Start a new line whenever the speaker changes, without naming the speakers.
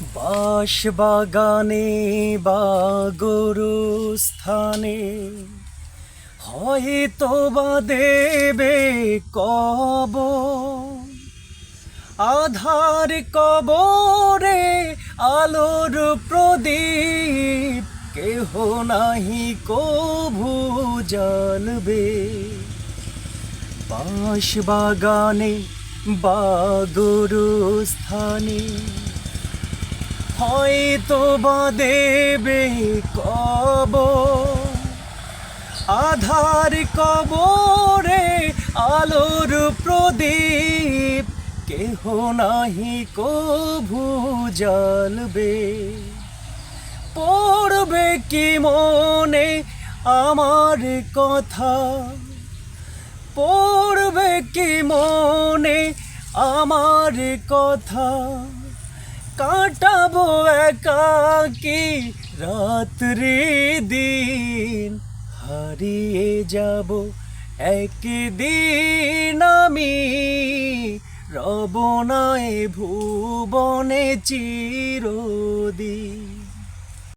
বাস বাগানে বা গরু স্থানে হয়তো বা দেবে কব আধার কবরে আলোর প্রদীপ, কেহ নাহি কভু জানবে। বাঁশ বাগানে বা গরু স্থানে হয়তো বা দেবে কব আধার কবরে আলোর প্রদীপ, কেহ নাহি কভু জ্বালবে পড়বে কি মনে আমার কথা? পড়বে কি মনে আমার কথা? কাটাবো একাকি রাত্রি দিন। হারিয়ে যাব একদিন আমি। রব নাই ভুবনে চিরদিন।